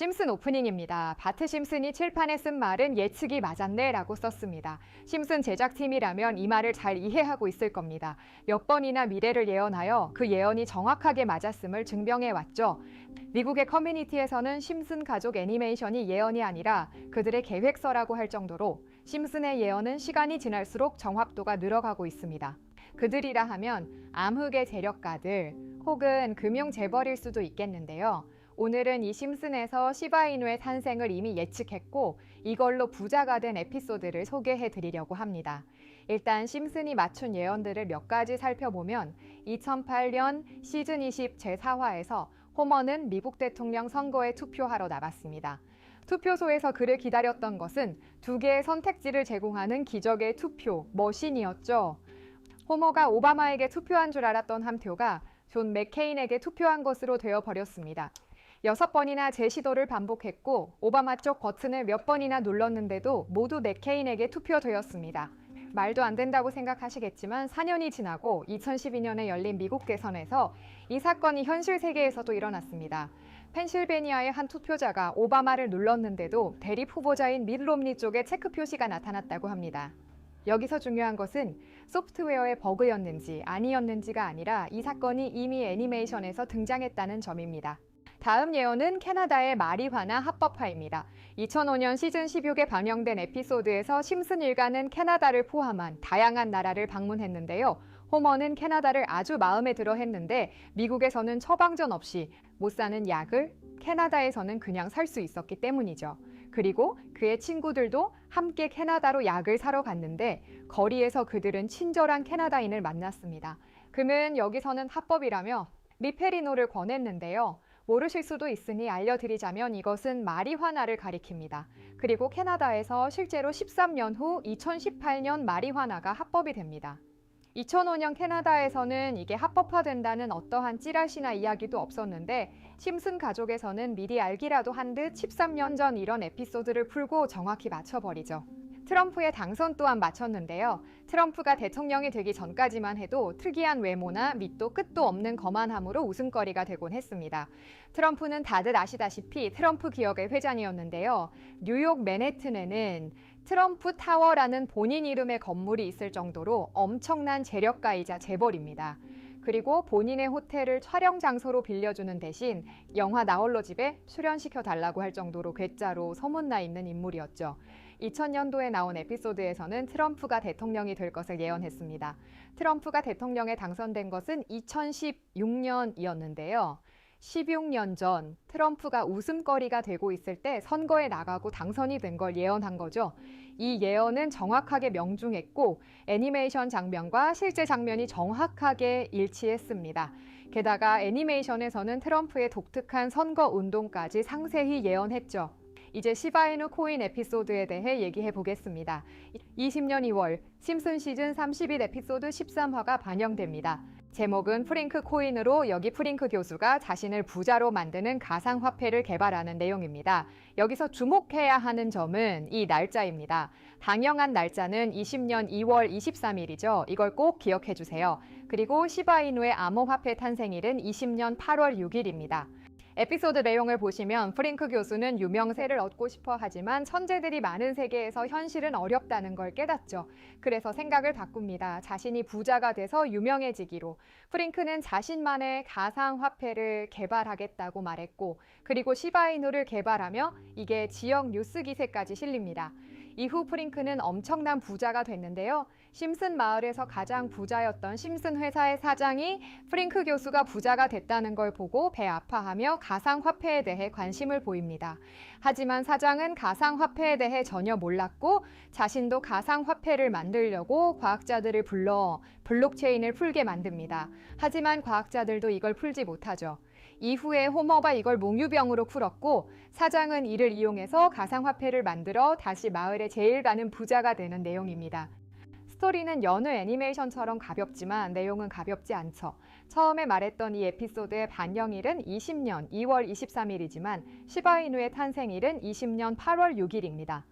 심슨 오프닝입니다. 바트 심슨이 칠판에 쓴 말은 예측이 맞았네 라고 썼습니다. 심슨 제작팀이라면 이 말을 잘 이해하고 있을 겁니다. 몇 번이나 미래를 예언하여 그 예언이 정확하게 맞았음을 증명해 왔죠. 미국의 커뮤니티에서는 심슨 가족 애니메이션이 예언이 아니라 그들의 계획서라고 할 정도로 심슨의 예언은 시간이 지날수록 정확도가 늘어가고 있습니다. 그들이라 하면 암흑의 재력가들 혹은 금융 재벌일 수도 있겠는데요. 오늘은 이 심슨에서 시바이누의 탄생을 이미 예측했고 이걸로 부자가 된 에피소드를 소개해 드리려고 합니다. 일단 심슨이 맞춘 예언들을 몇 가지 살펴보면 2008년 시즌 20 제4화에서 호머는 미국 대통령 선거에 투표하러 나갔습니다. 투표소에서 그를 기다렸던 것은 두 개의 선택지를 제공하는 기적의 투표 머신이었죠. 호머가 오바마에게 투표한 줄 알았던 한 표가 존 맥케인에게 투표한 것으로 되어 버렸습니다. 여섯 번이나 재시도를 반복했고 오바마 쪽 버튼을 몇 번이나 눌렀는데도 모두 맥케인에게 투표되었습니다. 말도 안 된다고 생각하시겠지만 4년이 지나고 2012년에 열린 미국 대선에서 이 사건이 현실 세계에서도 일어났습니다. 펜실베니아의 한 투표자가 오바마를 눌렀는데도 대립 후보자인 밋 롬니 쪽에 체크 표시가 나타났다고 합니다. 여기서 중요한 것은 소프트웨어의 버그였는지 아니었는지가 아니라 이 사건이 이미 애니메이션에서 등장했다는 점입니다. 다음 예언은 캐나다의 마리화나 합법화입니다. 2005년 시즌 16에 반영된 에피소드에서 심슨 일가는 캐나다를 포함한 다양한 나라를 방문했는데요. 호머는 캐나다를 아주 마음에 들어 했는데 미국에서는 처방전 없이 못 사는 약을 캐나다에서는 그냥 살 수 있었기 때문이죠. 그리고 그의 친구들도 함께 캐나다로 약을 사러 갔는데 거리에서 그들은 친절한 캐나다인을 만났습니다. 그는 여기서는 합법이라며 미페리노를 권했는데요. 모르실 수도 있으니 알려드리자면 이것은 마리화나를 가리킵니다. 그리고 캐나다에서 실제로 13년 후 2018년 마리화나가 합법이 됩니다. 2005년 캐나다에서는 이게 합법화된다는 어떠한 찌라시나 이야기도 없었는데 심슨 가족에서는 미리 알기라도 한 듯 13년 전 이런 에피소드를 풀고 정확히 맞춰버리죠. 트럼프의 당선 또한 맞췄는데요. 트럼프가 대통령이 되기 전까지만 해도 특이한 외모나 밑도 끝도 없는 거만함으로 웃음거리가 되곤 했습니다. 트럼프는 다들 아시다시피 트럼프 기업의 회장이었는데요. 뉴욕 맨해튼에는 트럼프 타워라는 본인 이름의 건물이 있을 정도로 엄청난 재력가이자 재벌입니다. 그리고 본인의 호텔을 촬영 장소로 빌려주는 대신 영화 나홀로 집에 출연시켜 달라고 할 정도로 괴짜로 소문나 있는 인물이었죠. 2000년도에 나온 에피소드에서는 트럼프가 대통령이 될 것을 예언했습니다. 트럼프가 대통령에 당선된 것은 2016년이었는데요. 16년 전 트럼프가 웃음거리가 되고 있을 때 선거에 나가고 당선이 된 걸 예언한 거죠. 이 예언은 정확하게 명중했고 애니메이션 장면과 실제 장면이 정확하게 일치했습니다. 게다가 애니메이션에서는 트럼프의 독특한 선거 운동까지 상세히 예언했죠. 이제 시바이누 코인 에피소드에 대해 얘기해 보겠습니다. 20년 2월 심슨 시즌 31 에피소드 13화가 반영됩니다. 제목은 프링크 코인으로 여기 프링크 교수가 자신을 부자로 만드는 가상화폐를 개발하는 내용입니다. 여기서 주목해야 하는 점은 이 날짜입니다. 방영한 날짜는 20년 2월 23일이죠. 이걸 꼭 기억해 주세요. 그리고 시바이누의 암호화폐 탄생일은 20년 8월 6일입니다. 에피소드 내용을 보시면 프링크 교수는 유명세를 얻고 싶어 하지만 천재들이 많은 세계에서 현실은 어렵다는 걸 깨닫죠. 그래서 생각을 바꿉니다. 자신이 부자가 돼서 유명해지기로. 프링크는 자신만의 가상화폐를 개발하겠다고 말했고, 그리고 시바이누를 개발하며 이게 지역 뉴스 기세까지 실립니다. 이후 프링크는 엄청난 부자가 됐는데요. 심슨 마을에서 가장 부자였던 심슨 회사의 사장이 프링크 교수가 부자가 됐다는 걸 보고 배 아파하며 가상화폐에 대해 관심을 보입니다. 하지만 사장은 가상화폐에 대해 전혀 몰랐고 자신도 가상화폐를 만들려고 과학자들을 불러 블록체인을 풀게 만듭니다. 하지만 과학자들도 이걸 풀지 못하죠. 이후에 호머가 이걸 몽유병으로 풀었고 사장은 이를 이용해서 가상화폐를 만들어 다시 마을의 제일 가는 부자가 되는 내용입니다. 스토리는 여느 애니메이션처럼 가볍지만 내용은 가볍지 않죠. 처음에 말했던 이 에피소드의 반영일은 20년 2월 23일이지만 시바이누의 탄생일은 20년 8월 6일입니다.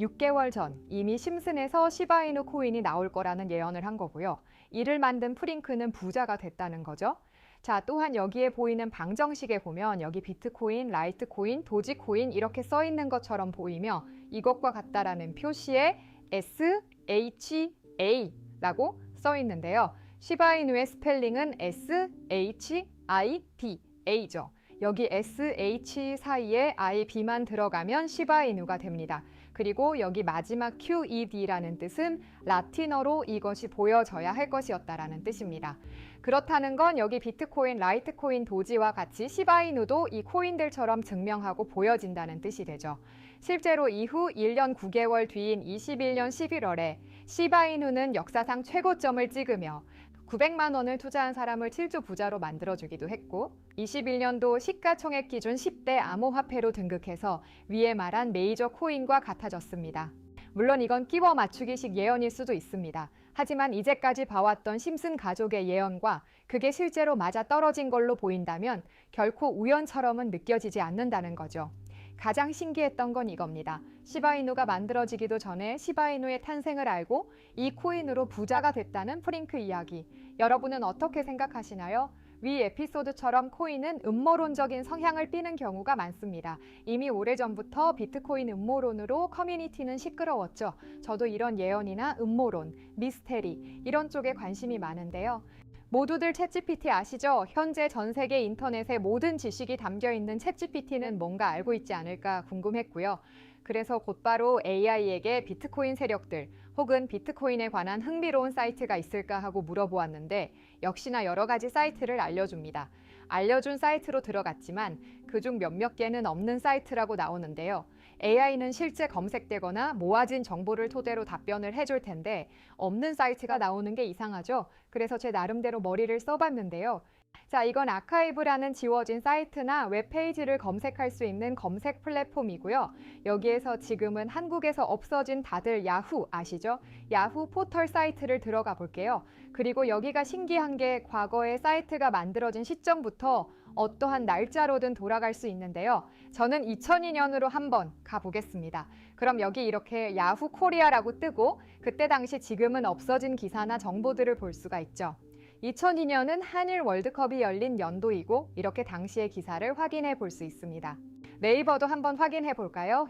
6개월 전 이미 심슨에서 시바이누 코인이 나올 거라는 예언을 한 거고요. 이를 만든 프링크는 부자가 됐다는 거죠. 자, 또한 여기에 보이는 방정식에 보면 여기 비트코인, 라이트코인, 도지코인 이렇게 써 있는 것처럼 보이며 이것과 같다라는 표시에 S, H, A라고 써 있는데요. 시바이누의 스펠링은 S, H, I, B, A죠. 여기 S, H 사이에 I, B만 들어가면 시바이누가 됩니다. 그리고 여기 마지막 QED라는 뜻은 라틴어로 이것이 보여져야 할 것이었다라는 뜻입니다. 그렇다는 건 여기 비트코인, 라이트코인, 도지와 같이 시바이누도 이 코인들처럼 증명하고 보여진다는 뜻이 되죠. 실제로 이후 1년 9개월 뒤인 21년 11월에 시바이누는 역사상 최고점을 찍으며 900만 원을 투자한 사람을 7조 부자로 만들어주기도 했고 21년도 시가총액 기준 10대 암호화폐로 등극해서 위에 말한 메이저 코인과 같아졌습니다. 물론 이건 끼워 맞추기식 예언일 수도 있습니다. 하지만 이제까지 봐왔던 심슨 가족의 예언과 그게 실제로 맞아 떨어진 걸로 보인다면 결코 우연처럼은 느껴지지 않는다는 거죠. 가장 신기했던 건 이겁니다. 시바이누가 만들어지기도 전에 시바이누의 탄생을 알고 이 코인으로 부자가 됐다는 프링크 이야기. 여러분은 어떻게 생각하시나요? 위 에피소드처럼 코인은 음모론적인 성향을 띠는 경우가 많습니다. 이미 오래전부터 비트코인 음모론으로 커뮤니티는 시끄러웠죠. 저도 이런 예언이나 음모론, 미스테리 이런 쪽에 관심이 많은데요. 모두들 챗GPT 아시죠? 현재 전 세계 인터넷에 모든 지식이 담겨 있는 챗GPT는 뭔가 알고 있지 않을까 궁금했고요. 그래서 곧바로 AI에게 비트코인 세력들 혹은 비트코인에 관한 흥미로운 사이트가 있을까 하고 물어보았는데 역시나 여러 가지 사이트를 알려줍니다. 알려준 사이트로 들어갔지만 그중 몇몇 개는 없는 사이트라고 나오는데요. AI는 실제 검색되거나 모아진 정보를 토대로 답변을 해줄 텐데 없는 사이트가 나오는 게 이상하죠. 그래서 제 나름대로 머리를 써봤는데요. 자, 이건 아카이브라는 지워진 사이트나 웹페이지를 검색할 수 있는 검색 플랫폼이고요. 여기에서 지금은 한국에서 없어진 다들 야후 아시죠? 야후 포털 사이트를 들어가 볼게요. 그리고 여기가 신기한 게 과거에 사이트가 만들어진 시점부터 어떠한 날짜로든 돌아갈 수 있는데요. 저는 2002년으로 한번 가보겠습니다. 그럼 여기 이렇게 야후 코리아라고 뜨고 그때 당시 지금은 없어진 기사나 정보들을 볼 수가 있죠. 2002년은 한일 월드컵이 열린 연도이고 이렇게 당시의 기사를 확인해 볼 수 있습니다. 네이버도 한번 확인해 볼까요?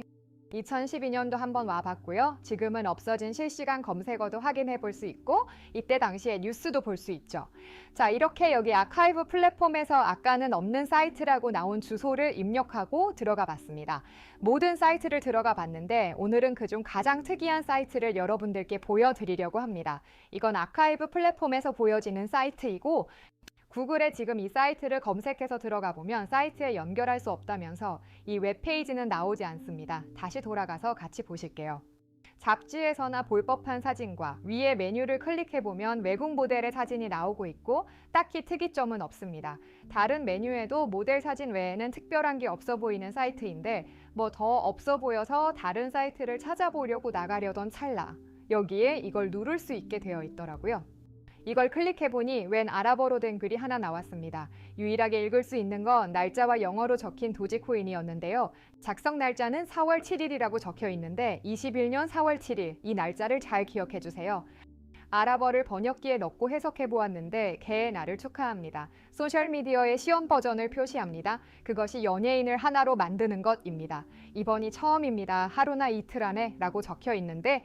2012년도 한번 와봤고요. 지금은 없어진 실시간 검색어도 확인해 볼 수 있고 이때 당시의 뉴스도 볼 수 있죠. 자 이렇게 여기 아카이브 플랫폼에서 아까는 없는 사이트라고 나온 주소를 입력하고 들어가 봤습니다. 모든 사이트를 들어가 봤는데 오늘은 그중 가장 특이한 사이트를 여러분들께 보여드리려고 합니다. 이건 아카이브 플랫폼에서 보여지는 사이트이고 구글에 지금 이 사이트를 검색해서 들어가 보면 사이트에 연결할 수 없다면서 이 웹페이지는 나오지 않습니다. 다시 돌아가서 같이 보실게요. 잡지에서나 볼 법한 사진과 위에 메뉴를 클릭해 보면 외국 모델의 사진이 나오고 있고 딱히 특이점은 없습니다. 다른 메뉴에도 모델 사진 외에는 특별한 게 없어 보이는 사이트인데 뭐 더 없어 보여서 다른 사이트를 찾아보려고 나가려던 찰나 여기에 이걸 누를 수 있게 되어 있더라고요. 이걸 클릭해보니 웬 아랍어로 된 글이 하나 나왔습니다. 유일하게 읽을 수 있는 건 날짜와 영어로 적힌 도지코인이었는데요. 작성 날짜는 4월 7일이라고 적혀 있는데 21년 4월 7일 이 날짜를 잘 기억해 주세요. 아랍어를 번역기에 넣고 해석해 보았는데 개의 날을 축하합니다. 소셜미디어의 시험 버전을 표시합니다. 그것이 연예인을 하나로 만드는 것입니다. 이번이 처음입니다. 하루나 이틀 안에 라고 적혀 있는데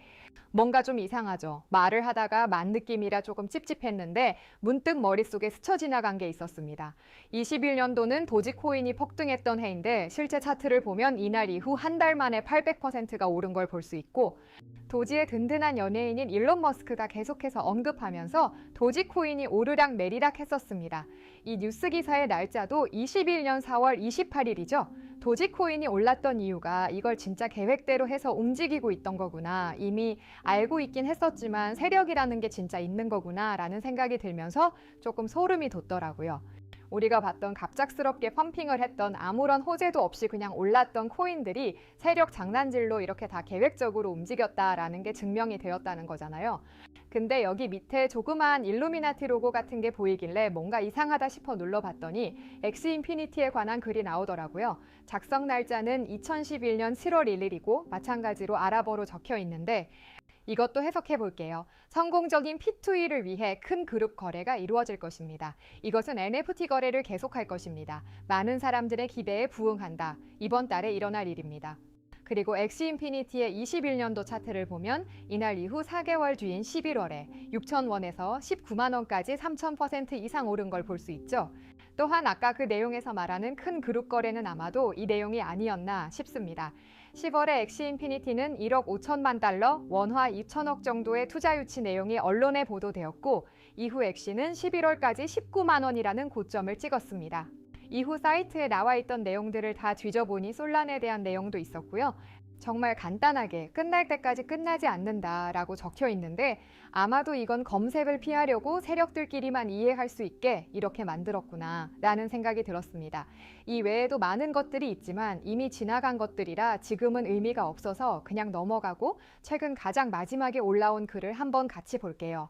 뭔가 좀 이상하죠. 말을 하다가 만 느낌이라 조금 찝찝했는데 문득 머릿속에 스쳐 지나간 게 있었습니다. 21년도는 도지코인이 폭등했던 해인데 실제 차트를 보면 이날 이후 한 달 만에 800%가 오른 걸 볼 수 있고 도지의 든든한 연예인인 일론 머스크가 계속해서 언급하면서 도지코인이 오르락 내리락 했었습니다. 이 뉴스 기사의 날짜도 21년 4월 28일이죠. 도지코인이 올랐던 이유가 이걸 진짜 계획대로 해서 움직이고 있던 거구나. 이미 알고 있긴 했었지만 세력이라는 게 진짜 있는 거구나 라는 생각이 들면서 조금 소름이 돋더라고요. 우리가 봤던 갑작스럽게 펌핑을 했던 아무런 호재도 없이 그냥 올랐던 코인들이 세력 장난질로 이렇게 다 계획적으로 움직였다라는 게 증명이 되었다는 거잖아요. 근데 여기 밑에 조그마한 일루미나티 로고 같은 게 보이길래 뭔가 이상하다 싶어 눌러봤더니 엑스 인피니티에 관한 글이 나오더라고요. 작성 날짜는 2011년 7월 1일이고 마찬가지로 아랍어로 적혀 있는데 이것도 해석해 볼게요. 성공적인 P2E를 위해 큰 그룹 거래가 이루어질 것입니다. 이것은 NFT 거래를 계속할 것입니다. 많은 사람들의 기대에 부응한다. 이번 달에 일어날 일입니다. 그리고 엑시 인피니티의 21년도 차트를 보면 이날 이후 4개월 뒤인 11월에 6,000원에서 19만 원까지 3,000% 이상 오른 걸 볼 수 있죠. 또한 아까 그 내용에서 말하는 큰 그룹 거래는 아마도 이 내용이 아니었나 싶습니다. 10월에 엑시 인피니티는 1억 5천만 달러, 원화 2천억 정도의 투자 유치 내용이 언론에 보도되었고 이후 엑시는 11월까지 19만 원이라는 고점을 찍었습니다. 이후 사이트에 나와 있던 내용들을 다 뒤져보니 솔란에 대한 내용도 있었고요. 정말 간단하게 끝날 때까지 끝나지 않는다라고 적혀 있는데 아마도 이건 검색을 피하려고 세력들끼리만 이해할 수 있게 이렇게 만들었구나 라는 생각이 들었습니다. 이 외에도 많은 것들이 있지만 이미 지나간 것들이라 지금은 의미가 없어서 그냥 넘어가고 최근 가장 마지막에 올라온 글을 한번 같이 볼게요.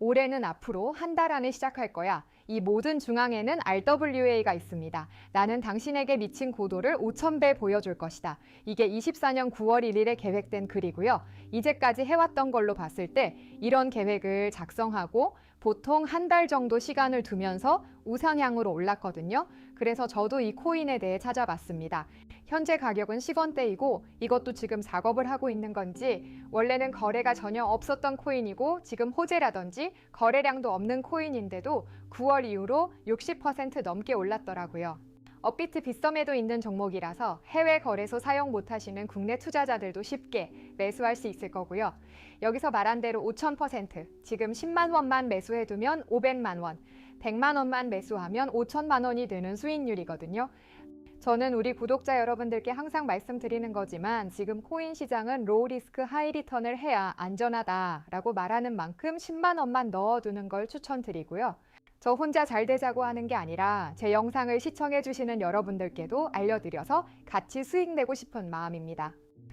올해는 앞으로 한 달 안에 시작할 거야. 이 모든 중앙에는 RWA가 있습니다. 나는 당신에게 미친 고도를 5,000배 보여줄 것이다. 이게 24년 9월 1일에 계획된 글이고요. 이제까지 해왔던 걸로 봤을 때 이런 계획을 작성하고 보통 한 달 정도 시간을 두면서 우상향으로 올랐거든요. 그래서 저도 이 코인에 대해 찾아봤습니다. 현재 가격은 10원대이고 이것도 지금 작업을 하고 있는 건지 원래는 거래가 전혀 없었던 코인이고 지금 호재라든지 거래량도 없는 코인인데도 9월 이후로 60% 넘게 올랐더라고요. 업비트 빗썸에도 있는 종목이라서 해외 거래소 사용 못하시는 국내 투자자들도 쉽게 매수할 수 있을 거고요. 여기서 말한 대로 5,000% 지금 10만 원만 매수해두면 500만 원, 100만 원만 매수하면 5천만 원이 되는 수익률이거든요. 저는 우리 구독자 여러분들께 항상 말씀드리는 거지만 지금 코인 시장은 로우 리스크 하이 리턴을 해야 안전하다라고 말하는 만큼 10만 원만 넣어두는 걸 추천드리고요. 저 혼자 잘 되자고 하는 게 아니라 제 영상을 시청해 주시는 여러분들께도 알려드려서 같이 수익 내고 싶은 마음입니다.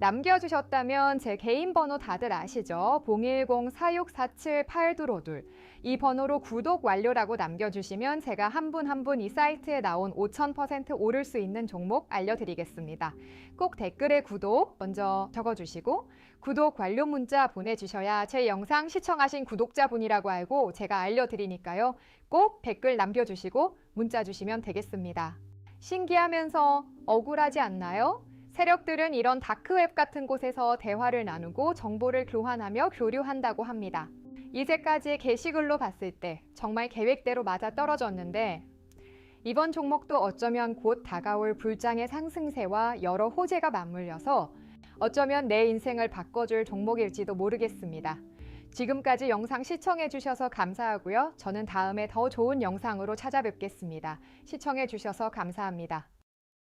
남겨주셨다면 제 개인 번호 다들 아시죠? 010-4647-8252. 이 번호로 구독 완료라고 남겨주시면 제가 한 분 한 분 이 사이트에 나온 5000% 오를 수 있는 종목 알려드리겠습니다. 꼭 댓글에 구독 먼저 적어주시고 구독 완료 문자 보내주셔야 제 영상 시청하신 구독자분이라고 알고 제가 알려드리니까요. 꼭 댓글 남겨주시고 문자 주시면 되겠습니다. 신기하면서 억울하지 않나요? 세력들은 이런 다크웹 같은 곳에서 대화를 나누고 정보를 교환하며 교류한다고 합니다. 이제까지의 게시글로 봤을 때 정말 계획대로 맞아 떨어졌는데 이번 종목도 어쩌면 곧 다가올 불장의 상승세와 여러 호재가 맞물려서 어쩌면 내 인생을 바꿔줄 종목일지도 모르겠습니다. 지금까지 영상 시청해주셔서 감사하고요. 저는 다음에 더 좋은 영상으로 찾아뵙겠습니다. 시청해주셔서 감사합니다.